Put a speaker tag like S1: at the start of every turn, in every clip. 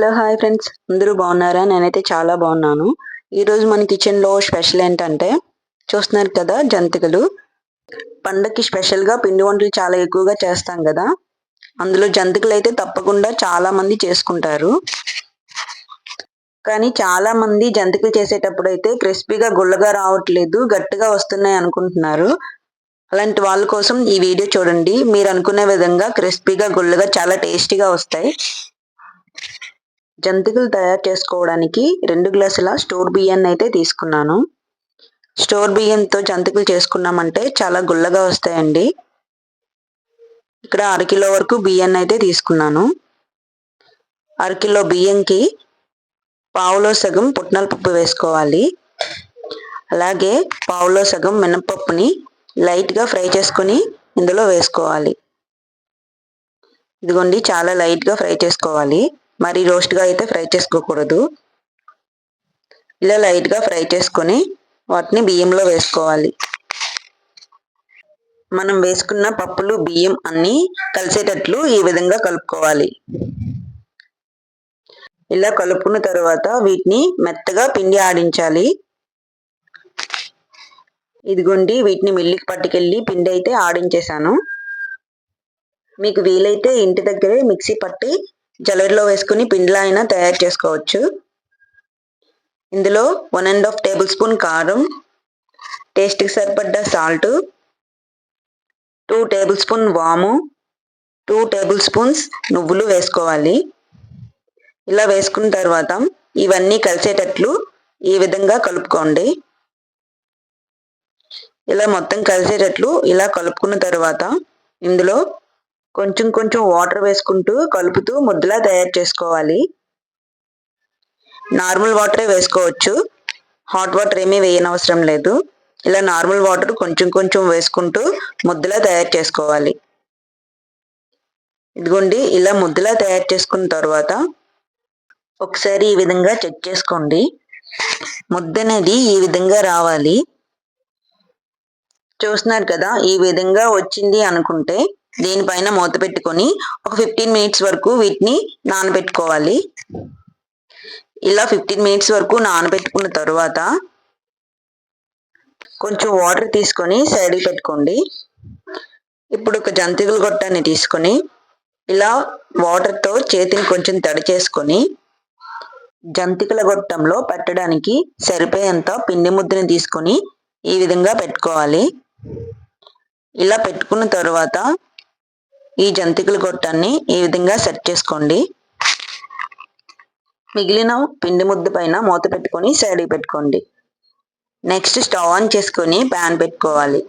S1: Hello hi friends. అందరూ బాగున్నారా? నేనైతే చాలా బాగున్నాను. ఈరోజు మన కిచెన్లో స్పెషల్ ఏంటంటే చూస్తున్నారు కదా జంతికలు. పండగకి స్పెషల్గా పిండి వంటలు చాలా ఎక్కువగా చేస్తాం కదా. అందులో జంతికలు అయితే తప్పకుండా చాలా మంది చేసుకుంటారు. కానీ చాలా మంది జంతికలు చేసేటప్పుడు అయితే క్రిస్పీగా గుల్లగా రావట్లేదు గట్టిగా వస్తున్నాయి అనుకుంటున్నారు. అలాంటి వాళ్ళ కోసం ఈ వీడియో చూడండి. మీరు అనుకునే విధంగా క్రిస్పీగా గుల్లగా చాలా టేస్టీగా వస్తాయి. జంతికలు తయారు చేసుకోవడానికి రెండు గ్లాసుల స్టోర్ బియ్యాన్ని అయితే తీసుకున్నాను. స్టోర్ బియ్యంతో జంతికలు చేసుకున్నామంటే చాలా గుల్లగా వస్తాయండి. ఇక్కడ అరకిలో వరకు బియ్యాన్ని అయితే తీసుకున్నాను. అరకిలో బియ్యంకి పావులో సగం పుట్నాల పప్పు వేసుకోవాలి. అలాగే పావులో సగం మినపప్పుని లైట్గా ఫ్రై చేసుకుని ఇందులో వేసుకోవాలి. ఇదిగోండి చాలా లైట్గా ఫ్రై చేసుకోవాలి. మరి రోస్ట్గా అయితే ఫ్రై చేసుకోకూడదు. ఇలా లైట్గా ఫ్రై చేసుకొని వాటిని బియ్యంలో వేసుకోవాలి. మనం వేసుకున్న పప్పులు బియ్యం అన్నీ కలిసేటట్లు ఈ విధంగా కలుపుకోవాలి. ఇలా కలుపుకున్న తర్వాత వీటిని మెత్తగా పిండి ఆడించాలి. ఇదిగోండి వీటిని మిల్లికి పట్టుకెళ్ళి పిండి అయితే ఆడించేశాను. మీకు వీలైతే ఇంటి దగ్గరే మిక్సీ పట్టి జలరిలో వేసుకుని పిండిలా అయినా తయారు చేసుకోవచ్చు. ఇందులో one and half table spoon కారం టేస్ట్కి సరిపడ్డ సాల్ట్ టూ టేబుల్ స్పూన్ వాము టూ టేబుల్ స్పూన్స్ నువ్వులు వేసుకోవాలి. ఇలా వేసుకున్న తర్వాత ఇవన్నీ కలిసేటట్లు ఈ విధంగా కలుపుకోండి. ఇలా మొత్తం కలిసేటట్లు ఇలా కలుపుకున్న తర్వాత ఇందులో కొంచెం కొంచెం వాటర్ వేసుకుంటూ కలుపుతూ ముద్దలా తయారు చేసుకోవాలి. నార్మల్ వాటరే వేసుకోవచ్చు. హాట్ వాటర్ ఏమీ వేయనవసరం లేదు. ఇలా నార్మల్ వాటర్ కొంచెం కొంచెం వేసుకుంటూ ముద్దలా తయారు చేసుకోవాలి. ఇదిగోండి ఇలా ముద్దలా తయారు చేసుకున్న తర్వాత ఒకసారి ఈ విధంగా చెక్ చేసుకోండి. ముద్ద అనేది ఈ విధంగా రావాలి. చూస్తున్నారు కదా ఈ విధంగా వచ్చింది అనుకుంటే దీనిపైన మూత పెట్టుకొని ఒక ఫిఫ్టీన్ మినిట్స్ వరకు వీటిని నానబెట్టుకోవాలి. ఇలా ఫిఫ్టీన్ మినిట్స్ వరకు నానబెట్టుకున్న తర్వాత కొంచెం వాటర్ తీసుకొని సైడ్ పెట్టుకోండి. ఇప్పుడు ఒక జంతికల గొట్టాన్ని తీసుకొని ఇలా వాటర్తో చేతిని కొంచెం తడి చేసుకొని జంతికల గొట్టంలో పెట్టడానికి సరిపోయేంత పిండి ముద్దని తీసుకొని ఈ విధంగా పెట్టుకోవాలి. ఇలా పెట్టుకున్న తర్వాత ఈ జంతికల గొట్టాన్ని ఈ విధంగా సెట్ చేసుకోండి. మిగిలిన పిండి ముద్ద పైన మూత పెట్టుకొని సైడ్కి పెట్టుకోండి. నెక్స్ట్ స్టవ్ ఆన్ చేసుకొని ప్యాన్ పెట్టుకోవాలి.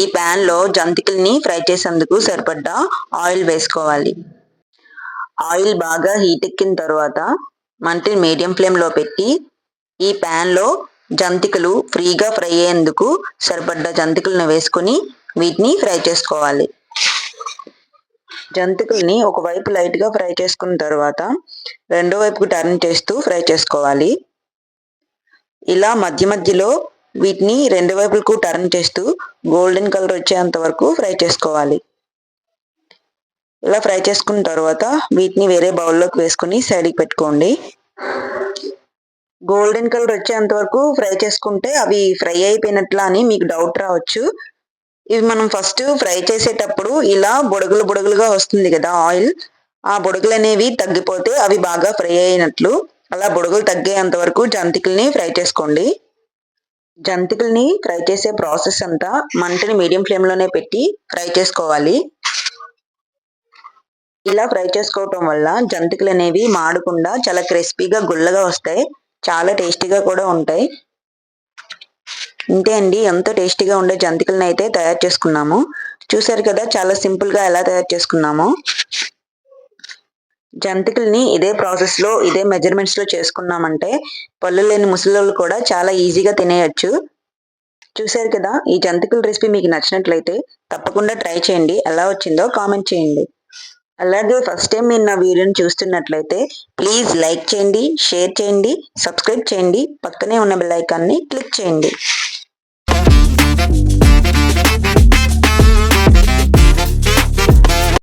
S1: ఈ ప్యాన్లో జంతికల్ని ఫ్రై చేసేందుకు సరిపడ్డ ఆయిల్ వేసుకోవాలి. ఆయిల్ బాగా హీట్ ఎక్కిన తర్వాత మంటని మీడియం ఫ్లేమ్లో పెట్టి ఈ ప్యాన్లో జంతికలు ఫ్రీగా ఫ్రై అయ్యేందుకు సరిపడ్డ జంతికలను వేసుకొని వీటిని ఫ్రై చేసుకోవాలి. జంతికల్ని ఒకవైపు లైట్గా ఫ్రై చేసుకున్న తర్వాత రెండో వైపుకు టర్న్ చేస్తూ ఫ్రై చేసుకోవాలి. ఇలా మధ్య మధ్యలో వీటిని రెండు వైపులకు టర్న్ చేస్తూ గోల్డెన్ కలర్ వచ్చేంత వరకు ఫ్రై చేసుకోవాలి. ఇలా ఫ్రై చేసుకున్న తర్వాత వీటిని వేరే బౌల్లోకి వేసుకుని సైడ్కి పెట్టుకోండి. గోల్డెన్ కలర్ వచ్చేంత వరకు ఫ్రై చేసుకుంటే అవి ఫ్రై అయిపోయినట్లా అని మీకు డౌట్ రావచ్చు. ఇవి మనం ఫస్ట్ ఫ్రై చేసేటప్పుడు ఇలా బుడగలు బుడగలుగా వస్తుంది కదా ఆయిల్ ఆ బుడగలు అనేవి తగ్గిపోతే అవి బాగా ఫ్రై అయినట్లు. అలా బుడగలు తగ్గేంత వరకు జంతికల్ని ఫ్రై చేసుకోండి. జంతికల్ని ఫ్రై చేసే ప్రాసెస్ అంతా మంటని మీడియం ఫ్లేమ్లోనే పెట్టి ఫ్రై చేసుకోవాలి. ఇలా ఫ్రై చేసుకోవటం వల్ల జంతికలు అనేవి మాడకుండా చాలా క్రిస్పీగా గుల్లగా వస్తాయి. చాలా టేస్టీగా కూడా ఉంటాయి. ఇంతే అండి. ఎంతో టేస్టీగా ఉండే జంతికలను అయితే తయారు చేసుకున్నాము. చూసారు కదా చాలా సింపుల్గా ఎలా తయారు చేసుకున్నాము. జంతికల్ని ఇదే ప్రాసెస్లో ఇదే మెజర్మెంట్స్లో చేసుకున్నామంటే పళ్ళు లేని ముసలి కూడా చాలా ఈజీగా తినేయచ్చు. చూసారు కదా ఈ జంతికల రెసిపీ మీకు నచ్చినట్లయితే తప్పకుండా ట్రై చేయండి. ఎలా వచ్చిందో కామెంట్ చేయండి. అలాగే ఫస్ట్ టైం మీరు నా వీడియోని చూస్తున్నట్లయితే ప్లీజ్ లైక్ చేయండి షేర్ చేయండి సబ్స్క్రైబ్ చేయండి. పక్కనే ఉన్న బెల్ ఐకాన్ని క్లిక్ చేయండి.